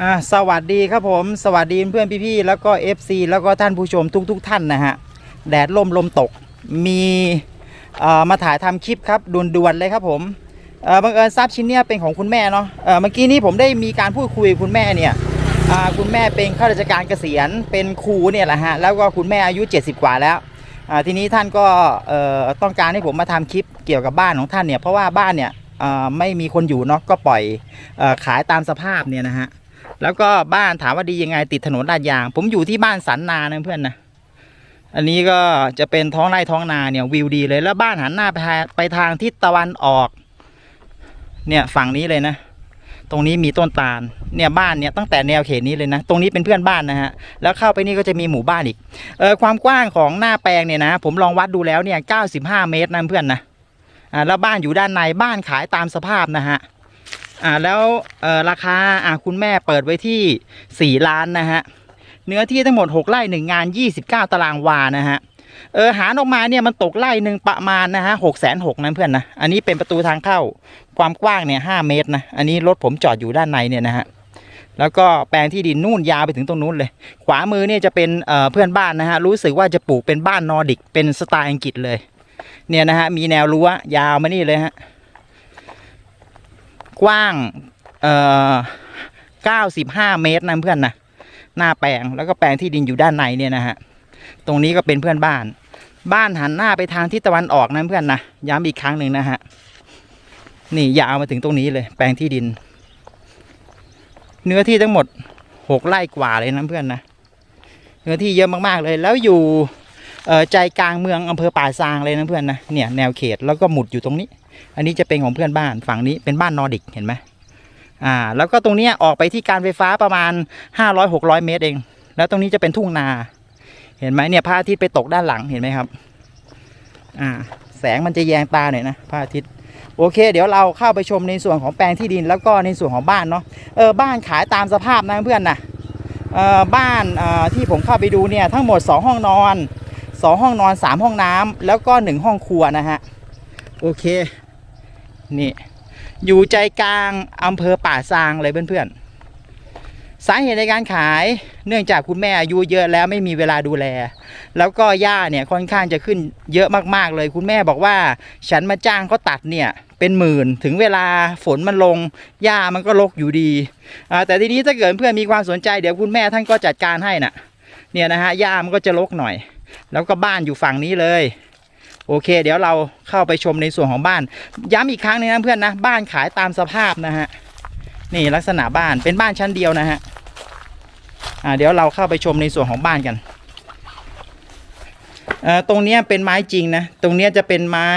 อ่าสวัสดีครับผมสวัสดีเพื่อนพี่ๆแล้วก็ FC แล้วก็ท่านผู้ชมทุกๆทท่านนะฮะแดดลมลมตกมีเอ่อมาถ่ายทำคลิปครับด่วนๆเลยครับผมเอ่อบังเอิญทราบชิ้นเนี้ยเป็นของคุณแม่เนาะเอ่อเมื่อกี้นี้ผมได้มีการพูดคุยกับคุณแม่เนี่ยอ่าคุณแม่เป็นข้าราชการเกษียณเป็นครูเนี่ยแหละฮะแล้วก็คุณแม่อายุ 70 กว่าแล้วอ่าทีนี้ท่านก็เอ่อต้องการให้ผมมาทำคลิปเกี่ยวกับบ้านของท่านเนี่ยเพราะว่าบ้านเนี่ยอ่าไม่มีคนอยู่เนาะก็ปล่อยเอ่อขายตามสภาพเนี่ยนะฮะ แล้วก็บ้านถามว่าดียังไงติดถนนลาดยาง ผมอยู่ที่บ้านสันนานะเพื่อนนะอันนี้ก็จะเป็นท้องไร่ท้องนาเนี่ยวิวดีเลยแล้วบ้านหันหน้าไปทางไปทางทิศตะวันออก เนี่ยฝั่งนี้เลยนะ ตรงนี้มีต้นตาลเนี่ยบ้านเนี่ยตั้งแต่แนวเขตนี้เลยนะ ตรงนี้เป็นเพื่อนบ้านนะฮะแล้วเข้าไปนี่ก็จะมีหมู่บ้านอีกเออความกว้างของหน้าแปลงเนี่ยนะ ผมลองวัดดูแล้วเนี่ย95เมตรนะเพื่อนนะอ่าแล้วบ้านอยู่ด้านในบ้านขายตามสภาพนะฮะ อ่าแล้วเอ่อราคาอ่าคุณแม่เปิดไว้ที่ 4 ล้านนะฮะเนื้อที่ทั้งหมด 6ไร่หนึ่งงาน 29 ตารางวานะฮะเออหารออกมาเนี่ยมันตกไร่หนึ่งประมาณนะฮะหกแสนหกนะเพื่อนนะอันนี้เป็นประตูทางเข้าความกว้างเนี่ยห้าเมตรนะอันนี้รถผมจอดอยู่ด้านในเนี่ยนะฮะแล้วก็แปลงที่ดินนู่นยาวไปถึงตรงนู้นเลย ขวามือเนี่ยจะเป็นเออเพื่อนบ้านนะฮะรู้สึกว่าจะปลูกเป็นบ้านนอร์ดิกเป็นสไตล์อังกฤษเลย เนี่ยนะฮะมีแนวรั้วยาวมานี่เลยฮะ กว้างเอ่อ95 เมตรนะเพื่อนนะหน้าแปลงแล้วก็แปลงที่ดินอยู่ด้านในเนี่ยนะฮะตรงนี้ก็เป็นเพื่อนบ้าน บ้านหันหน้าไปทางทิศตะวันออกนะเพื่อนนะย้ำอีกครั้งหนึ่งนะฮะนี่ยาวมาถึงตรงนี้เลย แปลงที่ดิน เนื้อที่ทั้งหมดหกไร่กว่าเลยนะเพื่อนนะเนื้อที่เยอะมากๆเลย แล้วอยู่เอ่อใจกลางเมืองอำเภอป่าซางเลยนะเพื่อนนะเนี่ยแนวเขตแล้วก็หมุดอยู่ตรงนี้ อันนี้จะเป็นของเพื่อนบ้านฝั่งนี้เป็นบ้านนอร์ดิกเห็นไหมอ่า แล้วก็ตรงนี้ออกไปที่การไฟฟ้าประมาณ 500-600 เมตรเอง แล้วตรงนี้จะเป็นทุ่งนา เห็นไหมเนี่ยพระอาทิตย์ไปตกด้านหลังเห็นไหมครับ อ่า แสงมันจะแยงตาหน่อยนะพระอาทิตย์โอเค เดี๋ยวเราเข้าไปชมในส่วนของแปลงที่ดินแล้วก็ในส่วนของบ้านเนาะเออบ้านขายตามสภาพนะเพื่อนนะเออบ้านเอ่อที่ผมเข้าไปดูเนี่ยทั้งหมด 2 ห้องนอน 2 ห้องนอน 3 ห้องน้ำแล้วก็ 1 ห้องครัวนะฮะโอเค นี่ อยู่ใจกลางอำเภอป่าซางเลยเพื่อนๆ สาเหตุในการขายเนื่องจากคุณแม่อายุเยอะแล้วไม่มีเวลาดูแล แล้วก็หญ้าเนี่ยค่อนข้างจะขึ้นเยอะมากๆเลย คุณแม่บอกว่า ฉันมาจ้างเขาตัดเนี่ยเป็นหมื่นถึงเวลาฝนมันลงหญ้ามันก็รกอยู่ดีแต่ทีนี้ถ้าเกิดเพื่อนมีความสนใจเดี๋ยวคุณแม่ท่านก็จัดการให้น่ะเนี่ยนะฮะหญ้ามันก็จะรกหน่อย แล้วก็บ้านอยู่ฝั่งนี้เลย โอเค เดี๋ยวเราเข้าไปชมในส่วนของบ้าน ย้ำอีกครั้งหนึงนะเพื่อนนะบ้านขายตามสภาพนะฮะนี่ลักษณะบ้านเป็นบ้านชั้นเดียวนะฮะอ่าเดี๋ยวเราเข้าไปชมในส่วนของบ้านกันเอ่อตรงเนี้ยเป็นไม้จริงนะตรงเนี้ยจะเป็นไม้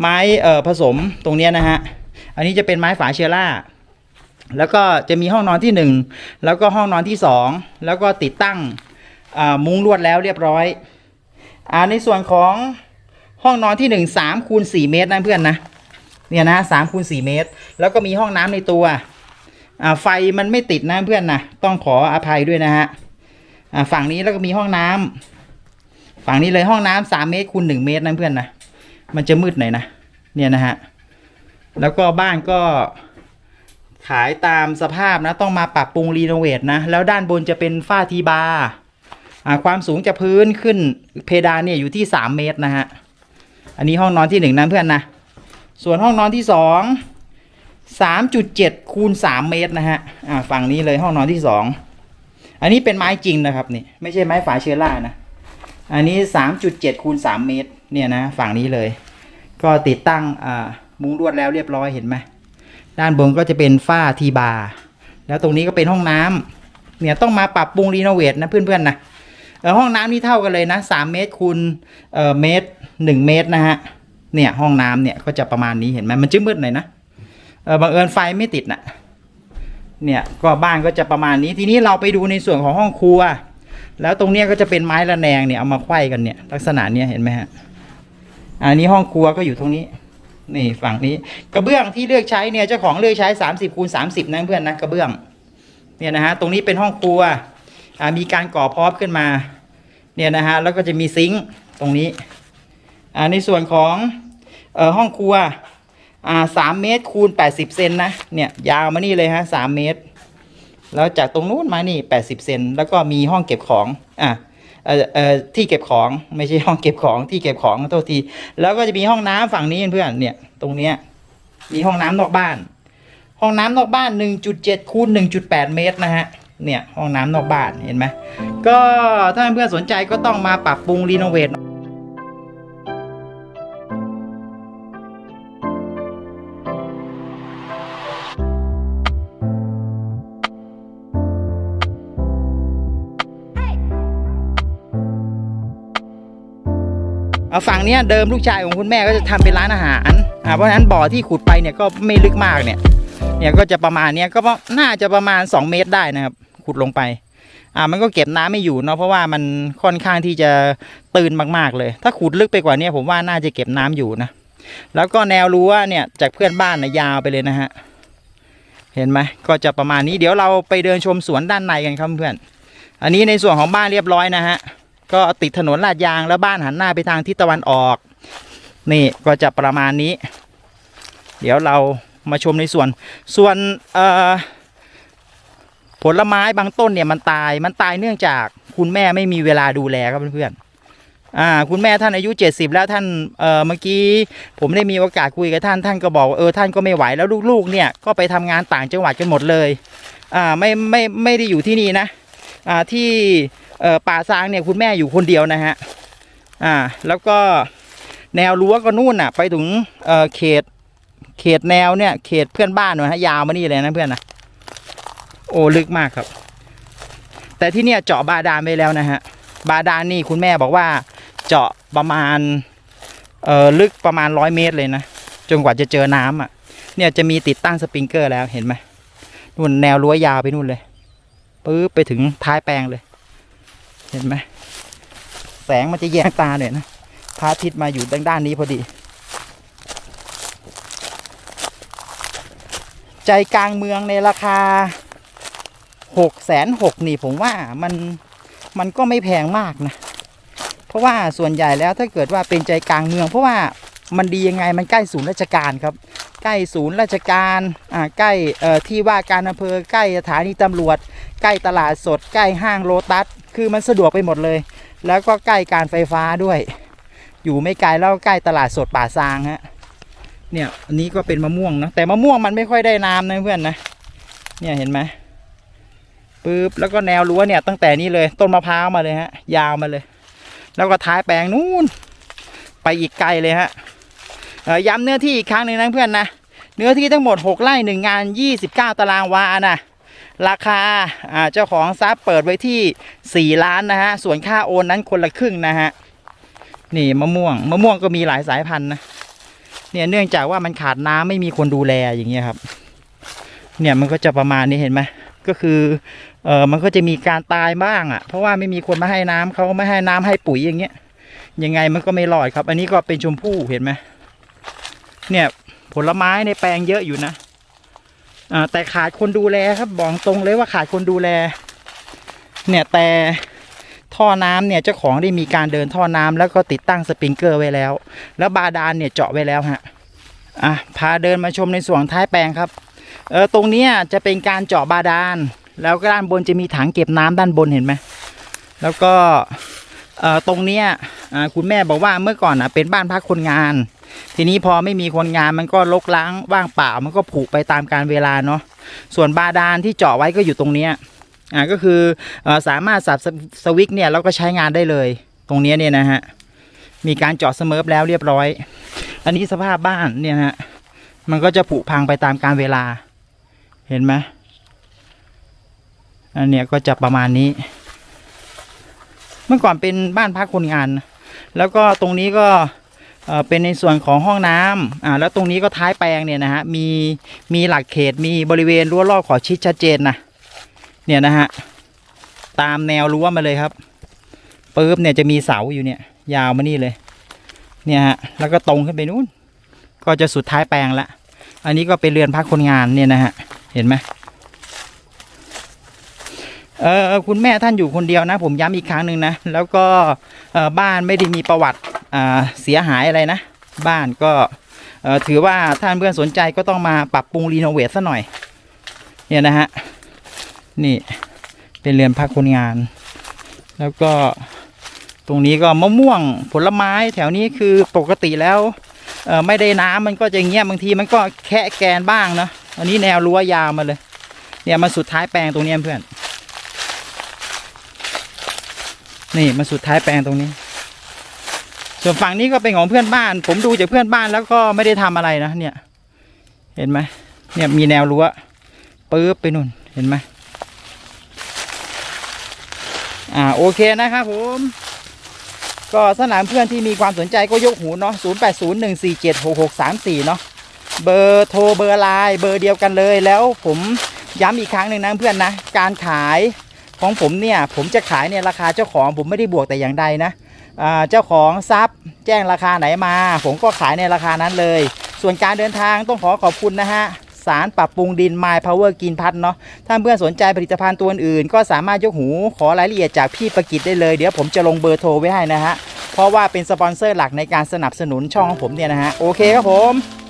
ไม้เอ่อผสมตรงเนี้ยนะฮะอันนี้จะเป็นไม้ฝาเชื้อราแล้วก็จะมีห้องนอนที่หนึ่งแล้วก็ห้องนอนที่สองแล้วก็ติดตั้งมุ้งลวดแล้วเรียบร้อยอในส่วนของ ห้องนอนที่หนึ่งสามคูณสี่เมตรนะเพื่อนนะเนี่ยนะสามคูณสี่เมตร แล้วก็มีห้องน้ำในตัวอ่าไฟมันไม่ติดนะเพื่อนนะต้องขออภัยด้วยนะฮะอ่าฝั่งนี้แล้วก็มีห้องน้ำฝั่งนี้เลยห้องน้ำสามเมตรคูณหนึ่งเมตรนะเพื่อนนะมันจะมืดหน่อยนะเนี่ยนะฮะแล้วก็บ้านก็ขายตามสภาพนะต้องมาปรับปรุงรีโนเวทนะ แล้วด้านบนจะเป็นฝ้าทีบาร์ความสูงจากพื้นขึ้นเพดานเนี่ยอยู่ที่สามเมตรนะฮะ อันนี้ห้องนอนที่หนึ่งนะเพื่อนนะ ส่วนห้องนอนที่สองสามจุดเจ็ดคูณสามเมตรนะฮะ อ่าฝั่งนี้เลยห้องนอนที่สองอันนี้เป็นไม้จริงนะครับนี่ไม่ใช่ไม้ฝาเชื้อรานะ อันนี้สามจุดเจ็ดคูณสามเมตรเนี่ยนะฝั่งนี้เลย ก็ติดตั้งอ่ามุ้งลวดแล้วเรียบร้อยเห็นไหมด้านบนก็จะเป็นฝ้าทีบาร์แล้วตรงนี้ก็เป็นห้องน้ำเนี่ยต้องมาปรับปรุงรีโนเวทนะเพื่อนๆนะเออห้องน้ำนี่เท่ากันเลยนะสามเมตรคูณเอ่อเมตร หนึ่งเมตรนะฮะ เนี่ยห้องน้ำเนี่ยก็จะประมาณนี้เห็นไหมมันจะมืดหน่อยนะเออบังเอิญไฟไม่ติดน่ะเนี่ยก็บ้านก็จะประมาณนี้ทีนี้เราไปดูในส่วนของห้องครัว แล้วตรงเนี้ยก็จะเป็นไม้ระแนงเนี่ยเอามาไขว้กันเนี่ยลักษณะเนี้ยเห็นไหมฮะอันนี้ห้องครัวก็อยู่ตรงนี้ นี่ฝั่งนี้กระเบื้องที่เลือกใช้เนี่ยเจ้าของเลือกใช้สามสิบคูณสามสิบนะเพื่อนนะกระเบื้องเนี่ยนะฮะตรงนี้เป็นห้องครัวมีการก่อพร็อพขึ้นมาเนี่ยนะฮะแล้วก็จะมีซิงค์ตรงนี้ ในส่วนของออห้องครัวสามเมตรคูณแปดสิบเซนนะเนี่ยยาวมานี่เลยฮะสามเมตร แล้วจากตรงนู้นมานี่80เซนแล้วก็มีห้องเก็บของอะเอ่อเอ่อที่เก็บของไม่ใช่ห้องเก็บของที่เก็บของโทษที แล้วก็จะมีห้องน้ำฝั่งนี้เพื่อนเนี่ยตรงเนี้ยมีห้องน้ำนอกบ้าน ห้องน้ำนอกบ้าน 1.7คูณ1.8 เมตรนะฮะเนี่ยห้องน้ำนอกบ้านเห็นไหมก็ถ้าเพื่อนสนใจก็ต้องมาปรับปรุงรีโนเวท เอาฝั่งเนี้ยเดิมลูกชายของคุณแม่ก็จะทำเป็นร้านอาหารอ่าเพราะฉะนั้นบ่อที่ขุดไปเนี่ยก็ไม่ลึกมากเนี่ย เนี่ยก็จะประมาณเนี้ยก็น่าจะประมาณ 2 เมตรได้นะครับ ขุดลงไปอ่ามันก็เก็บน้ำไม่อยู่เนาะเพราะว่ามันค่อนข้างที่จะตื่นมากๆเลย ถ้าขุดลึกไปกว่านี้ผมว่าน่าจะเก็บน้ำอยู่นะแล้วก็แนวรั้วเนี่ยจากเพื่อนบ้านนะยาวไปเลยนะฮะเห็นไหมก็จะประมาณนี้เดี๋ยวเราไปเดินชมสวนด้านในกันครับเพื่อน อันนี้ในส่วนของบ้านเรียบร้อยนะฮะ ก็ติดถนนลาดยางแล้วบ้านหันหน้าไปทางทิศตะวันออก นี่ก็จะประมาณนี้ เดี๋ยวเรามาชมในส่วนส่วนผลไม้บางต้นเนี่ยมันตายมันตายเนื่องจากคุณแม่ไม่มีเวลาดูแลครับเพื่อนๆอ่าคุณแม่ท่านอายุ 70 แล้วท่านเอ่อเมื่อกี้ผมได้มีโอกาสคุยกับท่านท่านก็บอกว่าเออท่านก็ไม่ไหวแล้วลูกๆเนี่ยก็ไปทำงานต่างจังหวัดกันหมดเลยอ่าไม่ไม่ไม่ได้อยู่ที่นี่นะอ่าที่ ป่าซางเนี่ยคุณแม่อยู่คนเดียวนะฮะอ่าแล้วก็แนวรั้วก็นู่นน่ะ ไปถึงเเขตเขตแนวเนี่ยเขตเพื่อนบ้านหน่อยฮะยาวมานี่เลยนะเพื่อนนะโอ้ลึกมากครับ แต่ที่เนี่ยเจาะบาดาลไปแล้วนะฮะบาดาลนี่คุณแม่บอกว่าเจาะประมาณเอ่อลึกประมาณร้อยเมตรเลยนะจนกว่าจะเจอน้ำอะ เนี่ยจะมีติดตั้งสปริงเกอร์แล้วเห็นไหมนู่นแนวรั้วยาวไปนู่นเลยปึ๊บไปถึงท้ายแปลงเลย เห็นไหมแสงมันจะแยงตาหน่อยนะพระอาทิตย์มาอยู่ด้านด้านนี้พอดี ใจกลางเมืองในราคาหกแสนหกนี่ผมว่ามันมันก็ไม่แพงมากนะ เพราะว่าส่วนใหญ่แล้วถ้าเกิดว่าเป็นใจกลางเมือง เพราะว่ามันดียังไงมันใกล้ศูนย์ราชการครับ ใกล้ศูนย์ราชการอ่าใกล้ที่ว่าการอำเภอใกล้สถานีตำรวจ ใกล้ตลาดสด ใกล้ห้างโลตัสคือมันสะดวกไปหมดเลย แล้วก็ใกล้การไฟฟ้าด้วย อยู่ไม่ไกลแล้วใกล้ตลาดสดป่าซางฮะเนี่ยอันนี้ก็เป็นมะม่วงนะแต่มะม่วงมันไม่ค่อยได้น้ำนะเพื่อนนะเนี่ยเห็นไหมปึ๊บแล้วก็แนวรั้วเนี่ยตั้งแต่นี้เลยต้นมะพร้าวมาเลยฮะ ยาวมาเลย แล้วก็ท้ายแปลงนู้นไปอีกไกลเลยฮะ ย้ำเนื้อที่อีกครั้งหนึ่งนะเพื่อนนะเนื้อที่ทั้งหมด 6ไร่หนึ่งงาน 29 ตารางวานะราคาเจ้าของทรัพย์เปิดไว้ที่ 4 ล้านนะฮะส่วนค่าโอนนั้นคนละครึ่งนะฮะนี่มะม่วงมะม่วงก็มีหลายสายพันธุ์นะเนี่ยเนื่องจากว่ามันขาดน้ำไม่มีคนดูแลอย่างเงี้ยครับ เนี่ยมันก็จะประมาณนี้เห็นไหมก็คือเออมันก็จะมีการตายบ้างอะ่ะ เพราะว่าไม่มีคนมาให้น้ำเขาไม่ให้น้ำให้ปุ๋ยอย่างเงี้ยยังไงมันก็ไม่รอดครับ อันนี้ก็เป็นชมพู่เห็นไหม เนี่ย ผลไม้ในแปลงเยอะอยู่นะอ่าแต่ขาดคนดูแลครับบอกตรงเลยว่าขาดคนดูแล เนี่ยแต่ท่อน้ำเนี่ยเจ้าของได้มีการเดินท่อน้ำแล้วก็ติดตั้งสปริงเกอร์ไว้แล้ว แล้วบาดาลเนี่ยเจาะไว้แล้วฮะอะพาเดินมาชมในส่วนท้ายแปลงครับเออตรงนี้จะเป็นการเจาะบาดาลแล้วก็ด้านบนจะมีถังเก็บน้ำด้านบนเห็นไหมแล้วก็เออตรงเนี้ยคุณแม่บอกว่าเมื่อก่อนอะเป็นบ้านพักคนงาน ทีนี้พอไม่มีคนงานมันก็รกล้างว่างเปล่ามันก็ผุไปตามการเวลาเนาะส่วนบาดาลที่เจาะไว้ก็อยู่ตรงเนี้ยอ่าก็คืออสามารถสับสสวิตช์เนี่ยแล้วก็ใช้งานได้เลย ตรงเนี้ยเนี่ยนะฮะมีการเจาะเสมอแล้วเรียบร้อย อันนี้สภาพบ้านเนี่ยฮะมันก็จะผุพังไปตามการเวลา เห็นไหมอันเนี้ยก็จะประมาณนี้ เมื่อก่อนเป็นบ้านพักคนงาน แล้วก็ตรงนี้ก็ เป็นในส่วนของห้องน้ำอ่าแล้วตรงนี้ก็ท้ายแปลงเนี่ยนะฮะมีมีหลักเขตมีบริเวณรั้วรอบขอบชิดชัดเจนนะเนี่ยนะฮะตามแนวรั้วมาเลยครับปึ๊บเนี่ยจะมีเสาอยู่เนี่ย ยาวมานี่เลย เนี่ยฮะแล้วก็ตรงขึ้นไปนู้น ก็จะสุดท้ายแปลงละ อันนี้ก็เป็นเรือนพักคนงานเนี่ยนะฮะเห็นไหม เออคุณแม่ท่านอยู่คนเดียวนะ ผมย้ำอีกครั้งหนึ่งนะ แล้วก็บ้านไม่ได้มีประวัติเสียหายอะไรนะ บ้านก็ถือว่าท่านเพื่อนสนใจก็ต้องมาปรับปรุงรีโนเวทซะหน่อย เนี่ยนะฮะ นี่เป็นเรือนพักคนงาน แล้วก็ตรงนี้ก็มะม่วงผลไม้แถวนี้คือปกติแล้วไม่ได้น้ำมันก็จะเงี้ยบางทีมันก็แคะแกนบ้างเนาะอันนี้แนวรั้วยาวมาเลย เนี่ยมาสุดท้ายแปลงตรงนี้เพื่อน นี่มาสุดท้ายแปลงตรงนี้ ส่วนฝั่งนี้ก็เป็นของเพื่อนบ้าน ผมดูจากเพื่อนบ้านแล้วก็ไม่ได้ทำอะไรนะเนี่ย เห็นไหมเนี่ยมีแนวรั้วปื๊บไปนู่นเห็นไหมอ่าโอเคนะครับผมก็สนามเพื่อนที่มีความสนใจก็ยกหูเนาะ 0 8 0 1 4 7 6 6 3 4 เนาะ เบอร์โทรเบอร์ไลน์เบอร์เดียวกันเลย แล้วผมย้ำอีกครั้งหนึ่งนะเพื่อนนะ การขาย ของผมเนี่ยผมจะขายเนี่ยราคาเจ้าของผมไม่ได้บวกแต่อย่างใดนะเจ้าของทรัพย์แจ้งราคาไหนมา ผมก็ขายในราคานั้นเลย ส่วนการเดินทางต้องขอขอบคุณนะฮะสารปรับปรุงดิน My Power กินพัดเนาะ ถ้าเพื่อนสนใจผลิตภัณฑ์ตัวอื่น ก็สามารถยกหูขอรายละเอียดจากพี่ประกิตได้เลย เดี๋ยวผมจะลงเบอร์โทรไว้ให้นะฮะ เพราะว่าเป็นสปอนเซอร์หลักในการสนับสนุนช่องของผมเนี่ยนะฮะ โอเคครับผม